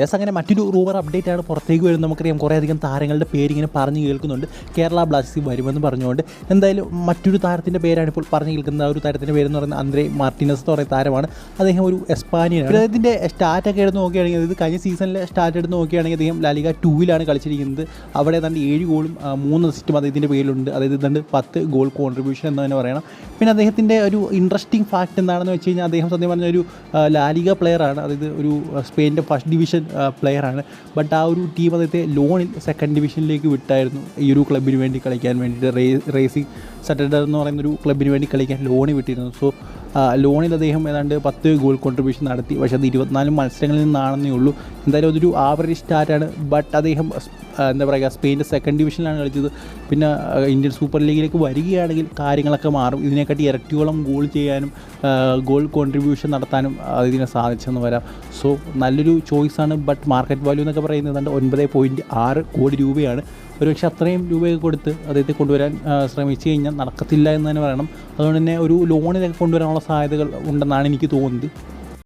Yes അങ്ങനെ മറ്റൊരു rumour update ആണ് പുറത്തേക്ക് വരുന്നത്. നമുക്കറിയാം കുറേയധികം താരങ്ങളുടെ പേരിങ്ങനെ പറഞ്ഞു കേൾക്കുന്നുണ്ട്. കേരള ബ്ലാസ്റ്റേഴ്സ് വരുമെന്ന് പറഞ്ഞുകൊണ്ട്. എന്തായാലും മറ്റൊരു താരത്തിന്റെ പേരാണ് ഇപ്പോൾ പറഞ്ഞു കേൾക്കുന്നത്. ആ ഒരു താരത്തിന്റെ പേരെന്ന് പറയുന്നത് അന്ത്രേ മാർട്ടിനസ് എന്ന് പറയുന്ന താരമാണ്. അദ്ദേഹം ഒരു എസ്പാനിയാണ് അദ്ദേഹത്തിന്റെ സ്റ്റാറ്റൊക്കെ എടുത്ത് നോക്കുകയാണെങ്കിൽ അതായത് കഴിഞ്ഞ സീസണിലെ സ്റ്റാറ്റ് എടുത്ത് നോക്കുകയാണെങ്കിൽ അദ്ദേഹം ലാലിക ടൂവിലാണ് കളിച്ചിരിക്കുന്നത്. അവിടെ തന്നെ ഏഴ് ഗോളും മൂന്ന് അസിസ്റ്റും അദ്ദേഹത്തിന്റെ പേരിലുണ്ട്. അതായത് ഇതുണ്ട് പത്ത് ഗോൾ കോൺട്രിബ്യൂഷൻ എന്ന് തന്നെ പറയണം. പിന്നെ അദ്ദേഹത്തിന്റെ ഒരു ഇൻട്രസ്റ്റിംഗ് ഫാക്റ്റ് എന്താണെന്ന് വെച്ച് കഴിഞ്ഞാൽ അദ്ദേഹം സത്യം പറഞ്ഞ ഒരു ലാലിക പ്ലെയറാണ് അതായത് ഒരു സ്പെയിന്റെ ഫസ്റ്റ് ഡിവിഷൻ പ്ലെയറാണ് ബട്ട് ആ ഒരു ടീം അദ്ദേഹത്തെ ലോണിൽ സെക്കൻഡ് ഡിവിഷനിലേക്ക് വിട്ടായിരുന്നു. ഈ ഒരു ക്ലബിന് വേണ്ടി കളിക്കാൻ വേണ്ടിയിട്ട് റേ റേസിംഗ് സറ്റർഡർ എന്ന് പറയുന്ന ഒരു ക്ലബിന് വേണ്ടി കളിക്കാൻ ലോണിൽ വിട്ടിരുന്നു. സോ ലോണിൽ അദ്ദേഹം ഏതാണ്ട് പത്ത് ഗോൾ കോൺട്രിബ്യൂഷൻ നടത്തി. പക്ഷേ അത് ഇരുപത്തിനാല് മത്സരങ്ങളിൽ നിന്നാണെന്നേ ഉള്ളൂ. എന്തായാലും അതൊരു ആവറേജ് സ്റ്റാറ്റാണ് ബട്ട് അദ്ദേഹം എന്താ പറയുക സ്പെയിന്റെ സെക്കൻഡ് ഡിവിഷനിലാണ് കളിച്ചത്. പിന്നെ ഇന്ത്യൻ സൂപ്പർ ലീഗിലേക്ക് വരികയാണെങ്കിൽ കാര്യങ്ങളൊക്കെ മാറും. ഇതിനെക്കാട്ടി ഇരട്ടിയോളം ഗോൾ ചെയ്യാനും ഗോൾ കോൺട്രിബ്യൂഷൻ നടത്താനും ഇതിനെ സാധിച്ചെന്ന് വരാം. സോ നല്ലൊരു ചോയ്സാണ് ബട്ട് മാർക്കറ്റ് വാല്യൂ എന്നൊക്കെ പറയുന്നത് ഏതാണ്ട് ഒൻപത് പോയിന്റ് ആറ് കോടി രൂപയാണ്. ഒരുപക്ഷെ അത്രയും രൂപയൊക്കെ കൊടുത്ത് അദ്ദേഹത്തെ കൊണ്ടുവരാൻ ശ്രമിച്ചു കഴിഞ്ഞാൽ നടക്കത്തില്ല എന്ന് തന്നെ പറയണം. അതുകൊണ്ട് തന്നെ ഒരു ലോണിലൊക്കെ കൊണ്ടുവരാനുള്ള സാധ്യതകൾ ഉണ്ടെന്നാണ് എനിക്ക് തോന്നുന്നത്.